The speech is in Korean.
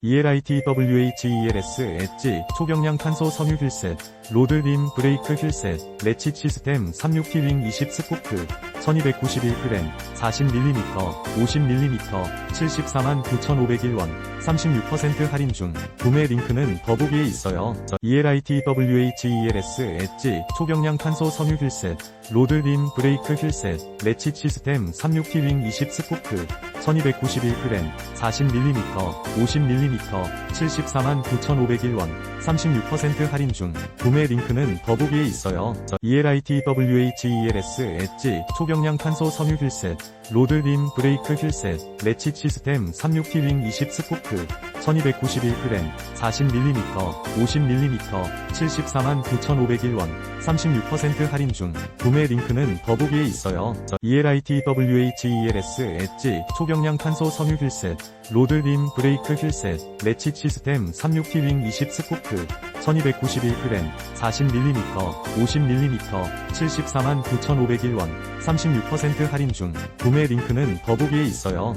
ELIT WHELS 엣지 초경량 탄소 섬유 휠셋 로드 림 브레이크 휠셋 레칫 시스템 36T 윙 20 스코프 1291g 40mm 50mm 74만 9,501원 36% 할인 중 구매 링크는 더보기에 있어요. E ELIT WHELS 엣지 초경량 탄소 섬유 휠셋 로드림 브레이크 휠셋 레칫 시스템 36T 윙 20 스코프 1291g 40mm 50mm 74만 9,501원 36% 할인 중 구매 링크는 더보기에 있어요. E ELIT WHELS 엣지 초경량 탄소 섬유 휠셋 로드 림 브레이크 휠셋 레칫 시스템 36T 윙 20 스코프 1291g 40mm 50mm 74만 9,501원 36% 할인 중 구매 링크는 더보기에 있어요. E ELIT WHELS 엣지 초경량 탄소 섬유 휠셋 로드림 브레이크 휠셋 레칫 시스템 36T 윙 20 스코프 1291g 40mm 50mm 74만 9,501원 36% 할인 중 구매 링크는 더보기에 있어요.